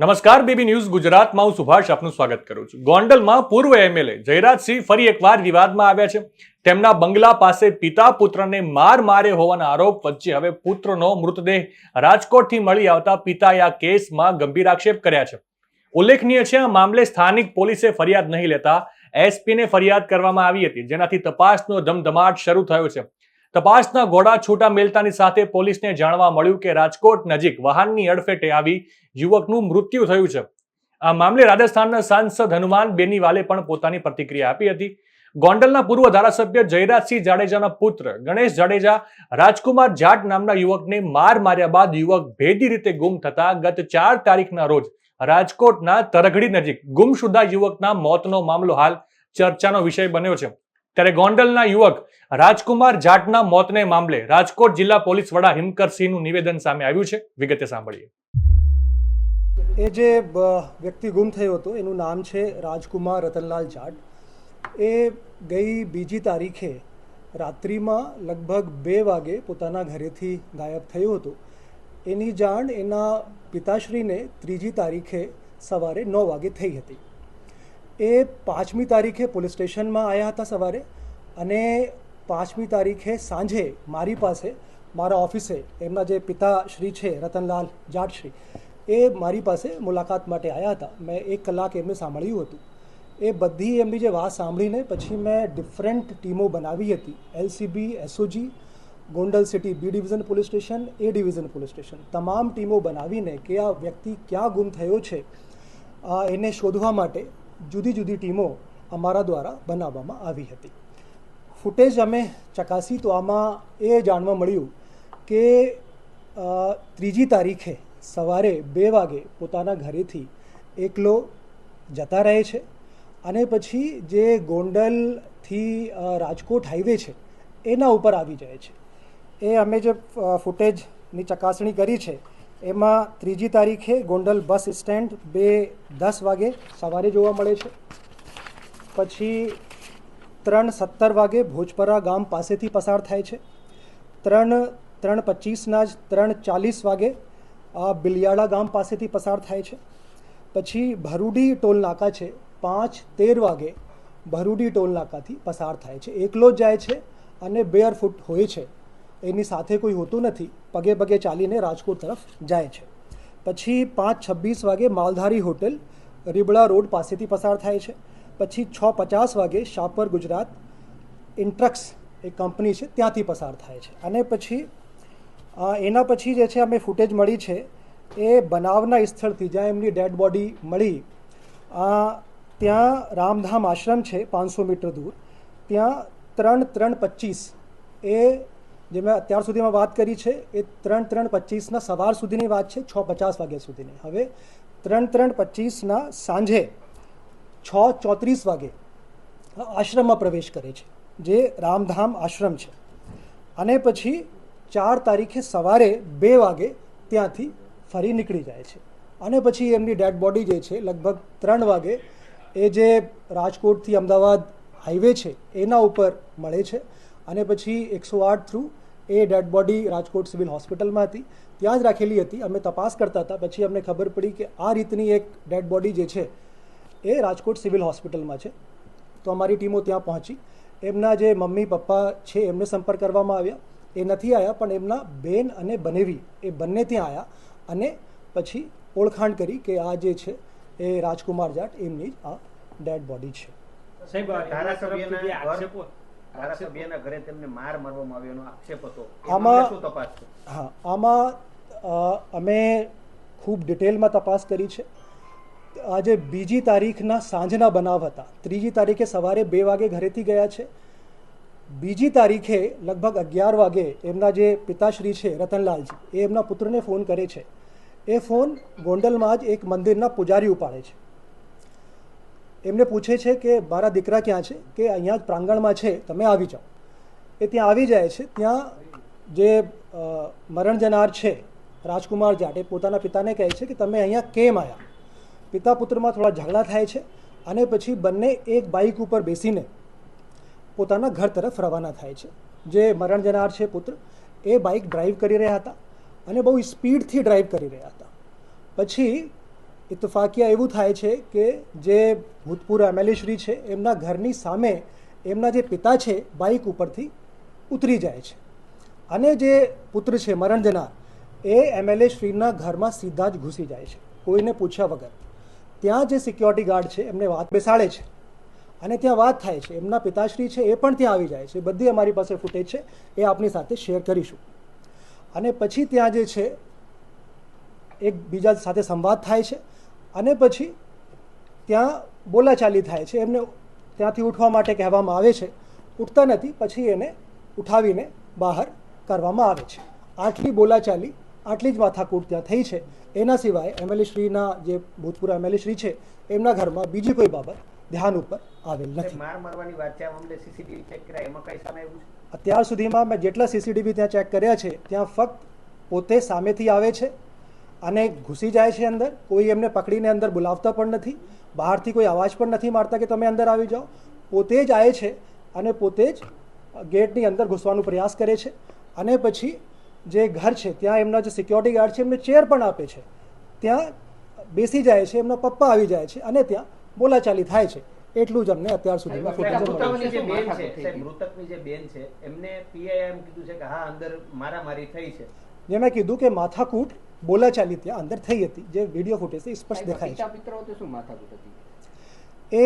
નમસ્કાર, BB news ગુજરાતમાં હું સુભાષ આપનું સ્વાગત કરું છું. ગોંડલમાં પૂર્વ એમએલએ જયરાજસિંહ ફરી એકવાર વિવાદમાં આવ્યા છે. તેમના બંગલા પાસે પિતા પુત્રને માર માર્યો હોવાના આરોપ વચ્ચે હવે પુત્રનો મૃતદેહ રાજકોટથી મળી આવતા પિતાએ આ કેસમાં ગંભીર આક્ષેપ કર્યા છે. ઉલ્લેખનીય છે, આ મામલે સ્થાનિક પોલીસે ફરિયાદ નહીં લેતા એસપીને ફરિયાદ કરવામાં આવી હતી. જેનાથી તપાસનો ધમધમાટ શરૂ થયો છે. તપાસના ઘોડા છૂટા મેલતાની સાથે પોલીસને જાણવા મળ્યું કે રાજકોટ નજીક વાહનની અડફેટે આવી યુવકનું મૃત્યુ થયું છે. આ મામલે રાજસ્થાનના સાંસદ હનુમાન બેનીવાલે પણ પોતાની પ્રતિક્રિયા આપી હતી. ગોંડલના પૂર્વ ધારાસભ્ય જયરાજસિંહ જાડેજાના પુત્ર ગણેશ જાડેજા રાજકુમાર જાટ નામના યુવકને માર માર્યા બાદ યુવક ભેદી રીતે ગુમ થતા ગત ચાર તારીખના રોજ રાજકોટના તરઘડી નજીક ગુમશુદા યુવકના મોતનો મામલો હાલ ચર્ચાનો વિષય બન્યો છે. ત્યારે ગોંડલના યુવક રાજકુમાર જાટના મોતને મામલે રાજકોટ જિલ્લા પોલીસ વડા હિમકરસિંહનું નિવેદન સામે આવ્યું છે. વિગતે સાંભળીએ. એ જે વ્યક્તિ ગુમ થયો હતો, એનું નામ છે રાજકુમાર રતનલાલ જાટ. એ ગઈ બીજી તારીખે રાત્રિમાં લગભગ બે વાગે પોતાના ઘરેથી ગાયબ થયો હતો. એની જાણ એના પિતાશ્રીને ત્રીજી તારીખે સવારે નવ વાગે થઈ હતી. એ પાંચમી તારીખે પોલીસ સ્ટેશનમાં આવ્યા હતા સવારે અને પાંચમી તારીખે સાંજે મારી પાસે, મારા ઓફિસે, એમના જે પિતાશ્રી છે, રતનલાલ જાટશ્રી, એ મારી પાસે મુલાકાત માટે આવ્યા હતા. મેં એક કલાક એમને સાંભળ્યું હતું. એ બધી એમની જે વાત સાંભળીને પછી મેં ડિફરન્ટ ટીમો બનાવી હતી. LCB, SOG, Gondal city B division police station, A division police station. તમામ ટીમો બનાવીને કે આ વ્યક્તિ ક્યાં ગુમ થયો છે એને શોધવા માટે જુદી જુદી ટીમો અમારા દ્વારા બનાવવામાં આવી હતી. ફૂટેજ અમે ચકાસી તો આમાં એ જાણવા મળ્યું કે ત્રીજી તારીખે સવારે બે વાગે પોતાના ઘરેથી એકલો જતા રહે છે અને પછી જે ગોંડલથી રાજકોટ હાઈવે છે એના ઉપર આવી જાય છે. એ અમે જે ફૂટેજની ચકાસણી કરી છે એમાં ત્રીજી તારીખે ગોંડલ બસ સ્ટેન્ડ બે દસ વાગે સવારે જોવા મળે છે. પછી ત્રણ સત્તર વાગે ભોજપરા ગામ પાસેથી પસાર થાય છે. ત્રણ ત્રણ પચીસના જ ત્રણ ચાલીસ વાગે આ બિલિયાળા ગામ પાસેથી પસાર થાય છે. પછી ભરૂડી ટોલ નાકા છે. પાંચ, તેર વાગે ભરૂડી ટોલ નાકાથી પસાર થાય છે. એકલો જ જાય છે અને બેર ફૂટ હોય છે. એની સાથે કોઈ હોતું નથી. પગે પગે ચાલીને રાજકોટ તરફ જાય છે. પછી પાંચ છવ્વીસ વાગે માલધારી હોટેલ રીબડા રોડ પાસેથી પસાર થાય છે. પછી છ પચાસ વાગે શાપર ગુજરાત ઇન્ટ્રક્સ એ કંપની છે, ત્યાંથી પસાર થાય છે. અને પછી એના પછી જે છે, અમે ફૂટેજ મળી છે, એ બનાવના સ્થળથી જ્યાં એમની ડેડ બોડી મળી ત્યાં રામધામ આશ્રમ છે, પાંચસો મીટર દૂર. ત્યાં ત્રણ ત્રણ પચીસ એ જે મેં અત્યાર સુધીમાં વાત કરી છે, એ ત્રણ ત્રણ પચીસના સવાર સુધીની વાત છે, છ પચાસ વાગ્યા સુધીની. હવે ત્રણ ત્રણ પચીસના સાંજે છ ચોત્રીસ વાગે આશ્રમમાં પ્રવેશ કરે છે, જે રામધામ આશ્રમ છે. અને પછી ચાર તારીખે સવારે બે વાગે ત્યાંથી ફરી નીકળી જાય છે. અને પછી એમની ડેડ બોડી જે છે, લગભગ ત્રણ વાગે એ જે રાજકોટથી અમદાવાદ હાઈવે છે, એના ઉપર મળે છે. અને પછી એકસો આઠ through a dead body Rajkot civil હોસ્પિટલમાં હતી. ત્યાં જ રાખેલી હતી. અમે તપાસ કરતા હતા. પછી અમને ખબર પડી કે આ રીતની એક ડેડ બોડી જે છે એ રાજકોટ સિવિલ હોસ્પિટલમાં છે. તો અમારી ટીમો ત્યાં પહોંચી. એમના જે મમ્મી, પપ્પા છે એમને સંપર્ક કરવામાં આવ્યા. એ નથી આવ્યા પણ એમના બેન અને બનેવી એ બંને ત્યાં આવ્યા અને પછી ઓળખાણ કરી કે આ જે છે એ રાજકુમાર જાટ એમની જ આ ડેડ બોડી છે. સાહેબ ધારાસભ્યના આક્ષેપો આમાં- હા આમાં અમે ખૂબ ડિટેલમાં તપાસ કરી છે. આજે બીજી તારીખના સાંજના બનાવ હતા. ત્રીજી તારીખે સવારે બે વાગે ઘરેથી ગયા છે. બીજી તારીખે લગભગ અગિયાર વાગે એમના જે પિતાશ્રી છે રતનલાલજી એ એમના પુત્રને ફોન કરે છે. એ ફોન ગોંડલમાં જ એક મંદિરના પૂજારી ઉપાડે છે. એમને પૂછે છે કે મારા દીકરા ક્યાં છે? કે અહીંયા જ પ્રાંગણમાં છે. તમે આવી જાઓ. એ ત્યાં આવી જાય છે. ત્યાં જે મરણ જનાર છે, રાજકુમાર જાટ, એ પોતાના પિતાને કહે છે કે તમે અહીંયા કેમ આવ્યા પિતા પુત્રમાં થોડા ઝઘડા થાય છે અને પછી બંને એક બાઇક ઉપર બેસીને પોતાના ઘર તરફ રવાના થાય છે. જે મરણ જનાર છે પુત્ર, એ બાઇક ડ્રાઈવ કરી રહ્યા હતા અને બહુ સ્પીડથી ડ્રાઈવ કરી રહ્યા હતા. પછી ઇત્તફાકિયા એવું થાય છે કે જે ભૂતપૂર્વ એમએલએ શ્રી છે, એમના ઘરની સામે એમના જે પિતા છે, બાઇક ઉપરથી ઉતરી જાય છે. અને જે પુત્ર છે, મરણ જનાર, એ એમએલએ શ્રીના ઘરમાં સીધા જ ઘૂસી જાય છે, કોઈને પૂછ્યા વગર. ત્યાં જે સિક્યોરિટી ગાર્ડ છે, એમને વાત બેસાડે છે. અને ત્યાં વાત થાય છે, એમના પિતાશ્રી છે, એ પણ ત્યાં આવી જાય છે, બધી અમારી પાસે ફૂટેજ છે, એ આપની સાથે શેર કરીશું. અને પછી ત્યાં જે છે, એક બીજા સાથે સંવાદ થાય છે અને પછી ત્યાં બોલાચાલી થાય છે. એમને ત્યાંથી ઉઠવા માટે કહેવામાં આવે છે. ઉઠતા નથી પછી એને ઉઠાવીને બહાર કરવામાં આવે છે. આટલી બોલાચાલી આટલી જ માથાકૂટ ત્યાં થઈ છે. એના સિવાય એમએલએ શ્રીના જે ભૂતપૂર્વ એમએલએ શ્રી છે એમના ઘરમાં બીજી કોઈ બાબત ધ્યાન ઉપર આવેલ નથી. માર મારવાની વાત છે આ સીસીટીવી ચેક કર્યા એમાં કઈ સામે આવ્યું અત્યાર સુધીમાં મેં જેટલા સીસીટીવી ત્યાં ચેક કર્યા છે ત્યાં ફક્ત પોતે સામેથી આવે છે અને ઘૂસી જાય છે અંદર. કોઈ એમને પકડીને અંદર બોલાવતા પણ નથી. બહારથી કોઈ અવાજ પણ નથી મારતા કે તમે અંદર આવી જાઓ. પોતે જ આવે છે અને પોતે જ ગેટની અંદર ઘૂસવાનો પ્રયાસ કરે છે. અને પછી જે ઘર છે ત્યાં એમના જે સિક્યોરિટી ગાર્ડ છે એમને ચેર પણ આપે છે. ત્યાં બેસી જાય છે એમના પપ્પા આવી જાય છે અને ત્યાં બોલાચાલી થાય છે. એટલું જ અમને અત્યાર સુધીમાં ફૂટેજ જે બેન છે. મૃતકની જે બેન છે એમને પીઆઈ એમ કીધું છે કે હા અંદર મારામારી થઈ છે. જે મેં કીધું કે માથાકૂટ બોલાચાલી ત્યાં અંદર થઈ હતી જે વીડિયો ફૂટેજથી સ્પષ્ટ દેખાય છે. એ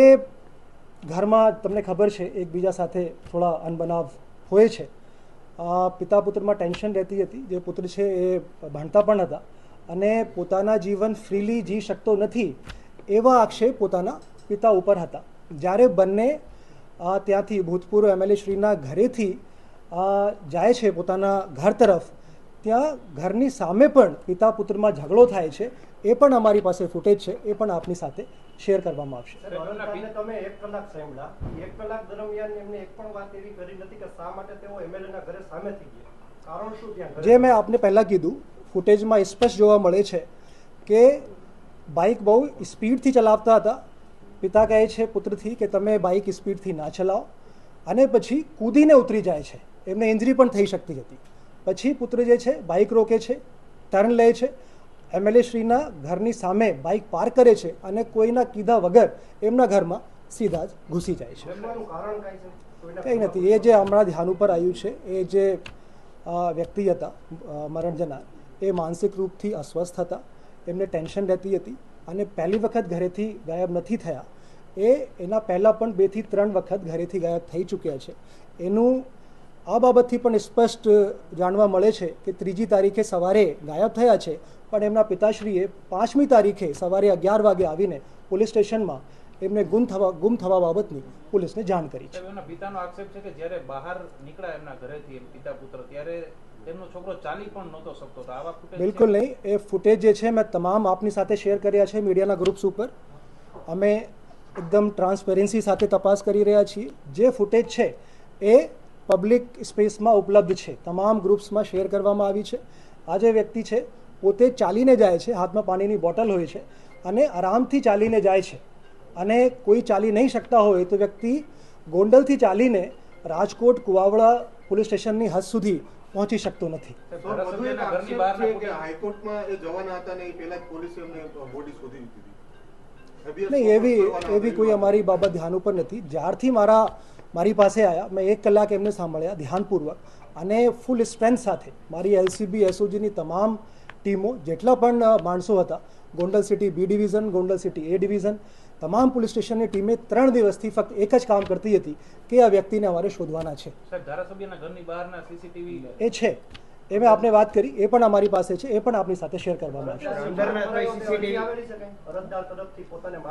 ઘરમાં તમને ખબર છે એકબીજા સાથે થોડા અનબનાવ હોય છે. પિતા પુત્રમાં ટેન્શન રહેતી હતી જે પુત્ર છે એ ભણતા પણ હતા અને પોતાના જીવન ફ્રીલી જી શકતો નથી એવા આક્ષેપ પોતાના પિતા ઉપર હતા. જ્યારે બંને ત્યાંથી ભૂતપૂર્વ એમએલએ શ્રીના ઘરેથી જાય છે પોતાના ઘર તરફ ત્યાં ઘરની સામે પણ પિતા પુત્રમાં ઝઘડો થાય છે એ પણ અમારી પાસે ફૂટેજ છે એ પણ આપની સાથે શેર કરવામાં આવશે. તમે એક કલાક સાંભળ્યા. એક કલાક દરમિયાન એમને એક પણ વાત એવી કરી નથી કે શા માટે તેઓ એમએલએ ના ઘરે સામેથી ગયા. કારણ શું ત્યાં જે મેં આપને પહેલાં કીધું ફૂટેજમાં સ્પષ્ટ જોવા મળે છે કે બાઇક બહુ સ્પીડથી ચલાવતા હતા. પિતા કહે છે પુત્રથી કે તમે બાઇક સ્પીડથી ના ચલાવો. અને પછી કૂદીને ઉતરી જાય છે. એમને ઇન્જરી પણ થઈ શકતી હતી. પછી પુત્ર જે છે બાઇક રોકે છે ટર્ન લે છે. એમએલએ શ્રીના ઘરની સામે બાઇક પાર્ક કરે છે અને કોઈના કીધા વગર એમના ઘરમાં સીધા જ ઘૂસી જાય છે. કાંઈ નથી. એ જે હમણાં ધ્યાન ઉપર આવ્યું છે એ જે વ્યક્તિ હતા અ, મરણ જનાર એ માનસિક રૂપથી અસ્વસ્થ હતા. એમને ટેન્શન રહેતી હતી અને પહેલી વખત ઘરેથી ગાયબ નથી થયા. એ એના પહેલાં પણ બેથી ત્રણ વખત ઘરેથી ગાયબ થઈ ચૂક્યા છે. એનું આ બાબતથી પણ સ્પષ્ટ જાણવા મળે છે કે ત્રીજી તારીખે સવારે ગાયબ થયા છે પણ એમના પિતાશ્રીએ પાંચમી તારીખે સવારે અગિયાર વાગે આવીને પોલીસ સ્ટેશનમાં એમને ગુમ થવા ગુમ થવા બાબતની પોલીસને જાણ કરી છે. એમના પિતાનો આક્ષેપ છે કે જ્યારે બહાર નીકળ્યા એમના ઘરેથી એમ પિતા પુત્ર ત્યારે તેમનો છોકરો ચાલી પણ નહોતો શકતો. તો આવા ફૂટેજ બિલકુલ નહીં. એ ફૂટેજ જે છે મેં તમામ આપની સાથે શેર કર્યા છે મીડિયાના ગ્રુપ્સ ઉપર. અમે એકદમ ટ્રાન્સપેરન્સી સાથે તપાસ કરી રહ્યા છીએ. જે ફૂટેજ છે એ પબ્લિક સ્પેસમાં ઉપલબ્ધ છે. તમામ ગ્રુપ્સમાં શેર કરવામાં આવી છે. આ જે વ્યક્તિ છે પોતે ચાલીને જાય છે હાથમાં પાણીની બોટલ હોય છે અને આરામથી ચાલીને જાય છે. અને કોઈ ચાલી નહીં શકતા હોય તો વ્યક્તિ ગોંડલથી ચાલીને રાજકોટ કુવાવડા પોલીસ સ્ટેશનની હદ સુધી પહોંચી શકતો નથી. નહીં એવી એવી કોઈ અમારી બાબત ધ્યાન ઉપર નથી. જ્યારથી મારા મારી પાસે આવ્યા મેં એક કલાક એમને સાંભળ્યા ધ્યાનપૂર્વક. અને ફૂલ સ્ટ્રેન્થ સાથે મારી એલસીબી એસઓજીની તમામ ટીમો જેટલા પણ માણસો હતા Gondal city B division Gondal city A division તમામ પોલીસ સ્ટેશનની ટીમે ત્રણ દિવસથી ફક્ત એક જ કામ કરતી હતી કે આ વ્યક્તિને અમારે શોધવાના છે. એ છે. એ મેં આપને વાત કરી એ પણ અમારી પાસે છે એ પણ આપની સાથે શેર કરવામાં આવશે.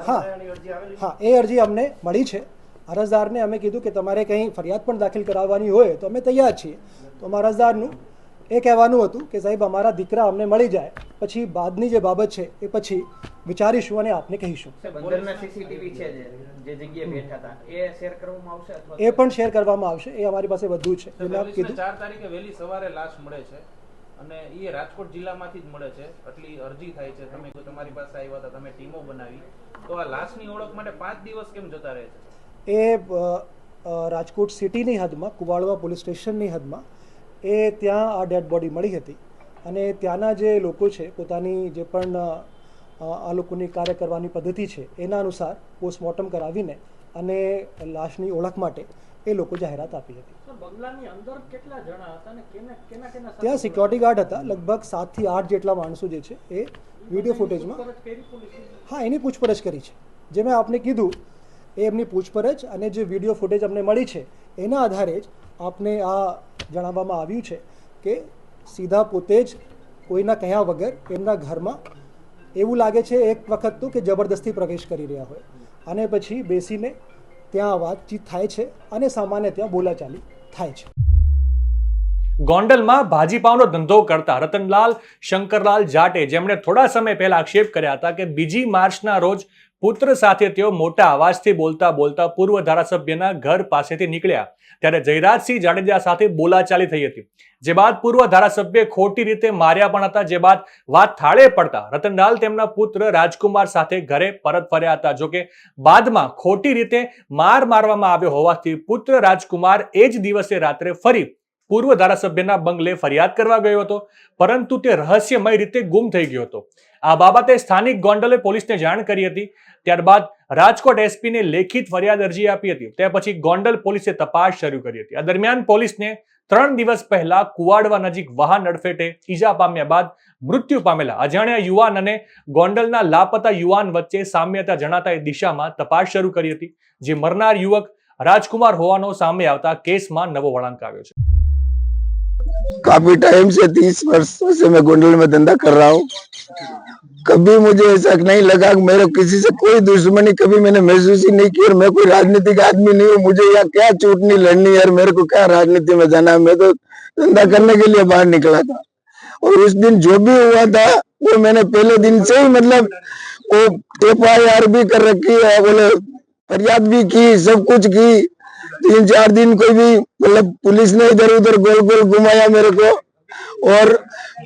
હા. દયાની અરજી આવેલી છે? હા એ અરજી અમને મળી છે. અરજદારને અમે કીધું કે તમારે કંઈ ફરિયાદ પણ દાખલ કરાવવાની હોય તો અમે તૈયાર છીએ. તો અમારા અરજદારનું એ કહેવાનું હતું કે સાહેબ અમારા દીકરા અમને મળી જાય. પછી બાદની જે બાબત છે એ પછી વિચારીશું અને આપને કહીશું. સાહેબ અંદરના સીસીટીવી છે જે જે જગ્યાએ બેઠા હતા એ શેર કરવામાં આવશે અથવા એ પણ શેર કરવામાં આવશે. એ અમારી પાસે બધું છે. કીધું ચાર તારીખે વહેલી સવારે લાશ મળે છે અને એ રાજકોટ જિલ્લામાંથી જ મળે છે. આટલી અરજી થાય છે. તમે તમારી પાસે આવ્યા હતા તમે ટીમો બનાવી. તો આ લાશની ઓળખ માટે પાંચ દિવસ કેમ જતા રહે છે? એ રાજકોટ સિટીની હદમાં કુવાડવા પોલીસ સ્ટેશનની હદમાં એ ત્યાં આ ડેડ બોડી મળી હતી. અને ત્યાંના જે લોકો છે પોતાની જે પણ આ લોકોની કાર્ય કરવાની પદ્ધતિ છે એના અનુસાર પોસ્ટમોર્ટમ કરાવીને અને લાશની ઓળખ માટે એ લોકો જાહેરાત આપી હતી. ત્યાં સિક્યોરિટી ગાર્ડ હતા લગભગ સાતથી આઠ જેટલા માણસો જે છે એ વીડિયો ફૂટેજમાં? હા એની પૂછપરછ કરી છે. જે મેં આપને કીધું એ એમની પૂછપરછ અને જે વીડિયો ફૂટેજ અમને મળી છે, એના આધારે જ આપને આ જણાવવામાં આવ્યું છે કે સીધા પોતે જ કોઈના કહ્યા વગર એમના ઘરમાં એવું લાગે છે એક વખત તો કે જબરદસ્તી પ્રવેશ કરી રહ્યા હોય. અને પછી બેસીને ત્યાં વાતચીત થાય છે અને સામાન્ય ત્યાં બોલાચાલી થાય છે. ગોંડલમાં ભાજીપાવનો ધંધો કરતા રતનલાલ, શંકરલાલ જાટે જેમણે થોડા સમય પહેલા આક્ષેપ કર્યા હતા કે બીજી માર્ચના રોજ પુત્ર સાથે તેઓ મોટા અવાજથી બોલતા બોલતા પૂર્વ ધારાસભ્યના ઘર પાસેથી નીકળ્યા. ત્યારે જયરાજસિંહ જાડેજા સાથે બોલાચાલી થઈ હતી. જે બાદ પૂર્વ ધારાસભ્ય ખોટી રીતે માર્યા પણ હતા. જે બાદ વાત થાળે પડતા રતનલાલ તેમના પુત્ર રાજકુમાર સાથે ઘરે પરત ફર્યા હતા. જોકે બાદમાં ખોટી રીતે માર મારવામાં આવ્યો હોવાથી પુત્ર રાજકુમાર એ જ દિવસે રાત્રે ફરી પૂર્વ ધારાસભ્યના બંગલે ફરિયાદ કરવા ગયો હતો. પરંતુ તે રહસ્યમય રીતે ગુમ થઈ ગયો હતો. આ બાબતે સ્થાનિક ગોંડલે પોલીસને જાણ કરી હતી ત્યારબાદ રાજકોટ એસપીને લેખિત ફરિયાદ અરજી આપી હતી તે પછી ગોંડલ પોલીસે તપાસ શરૂ કરી હતી આ દરમિયાન પોલીસને ત્રણ દિવસ પહેલા કુવાડવા નજીક વાહન અડફેટે ઈજા પામ્યા બાદ મૃત્યુ પામેલા અજાણ્યા યુવાન અને ગોંડલના લાપતા યુવાન વચ્ચે સામ્યતા જણાતા એ દિશામાં તપાસ શરૂ કરી હતી જે મરનાર યુવક રાજકુમાર હોવાનો સામે આવતા કેસમાં નવો વળાંક આવ્યો છે काफी टाइम से तीस वर्षों से मैं गोंडल में धंधा कर रहा हूँ कभी मुझे ऐसा नहीं लगा कि मेरे किसी से कोई दुश्मनी कभी मैंने महसूस ही नहीं की और मैं कोई राजनीतिक आदमी नहीं हूँ। मुझे यहाँ क्या चूटनी लड़नी है मेरे को क्या राजनीति में जाना है? मैं तो धंधा करने के लिए बाहर निकला था। और उस दिन जो भी हुआ था, वो मैंने पहले दिन से ही मतलब वो एफ़ आई आर भी कर रखी है, बोले फरियाद भी की, सब कुछ की। तीन चार दिन कोई भी मतलब पुलिस ने इधर उधर गोल गोल घुमाया मेरे को। और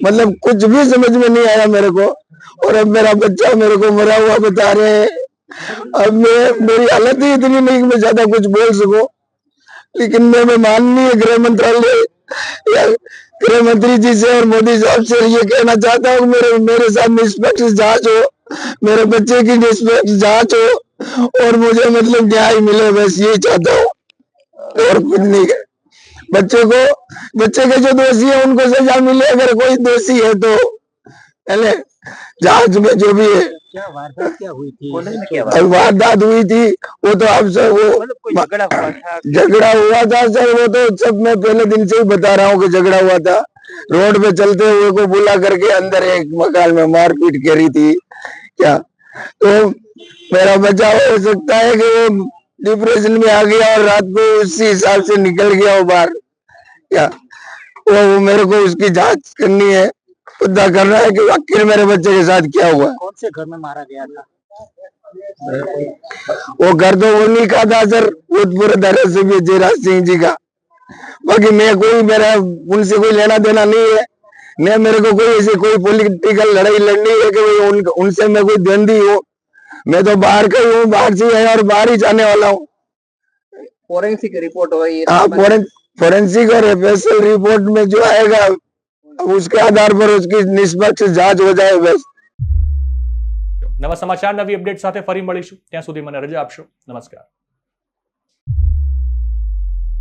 मतलब कुछ भी समझ में नहीं आया मेरे को। और अब मेरा बच्चा मेरे को मरा हुआ बता रहे हैं। अब मैं, मेरी हालत ही इतनी नहीं मैं ज़्यादा कुछ बोल सकूँ। लेकिन मैं मैं माननीय गृह मंत्रालय, या गृह मंत्री जी से और मोदी साहब से ये कहना चाहता हूँ मेरे मेरे साथ निष्पक्ष जाँच हो, मेरे बच्चे की निष्पक्ष जाँच हो, और मुझे मतलब न्याय मिले, बस यही चाहता हूँ। और कुछ नहीं बच्चे को बच्चे के जो दोषी है उनको सजा मिले अगर कोई दोषी है तो। पहले जाँच में जो भी है। क्या वारदात क्या हुई थी? वारदात? हुई थी वो तो आप सब वो झगड़ा हुआ था? झगड़ा हुआ था सर वो तो सब मैं पहले दिन से ही बता रहा हूँ कि झगड़ा हुआ था। रोड पे चलते हुए को बुला करके अंदर एक मकान में मारपीट करी थी। क्या? तो मेरा बचाव हो सकता है कि वो डिप्रेशन में आ गया और रात को उसी हिसाब से निकल गया वो बाहर। क्या वो, वो मेरे को उसकी जाँच करनी है पता करना है कि आखिर मेरे बच्चे के साथ क्या हुआ। कौन से घर में मारा गया था? वो घर तो उन्हीं का था सर भूतपूर्व धारासभ्य जयराज सिंह जी का। बाकी मैं कोई मेरा उनसे कोई लेना देना नहीं है। न मेरे को कोई ऐसी कोई पॉलिटिकल लड़ाई लड़नी है कि उन, उनसे मैं कोई द्वंदी हूँ। मैं तो बाहर का ही हूँ बाहर से ही है और बाहर ही जाने वाला हूँ फोरेंसिक रिपोर्ट हुई हाँ फोरेंसिक और एफएसएल रिपोर्ट में जो आएगा अब उसके आधार पर उसकी निष्पक्ष जांच हो जाए बस નવા સમાચાર નવી અપડેટ સાથે ફરી મળીશું ત્યાં સુધી મને રજા આપશો નમસ્કાર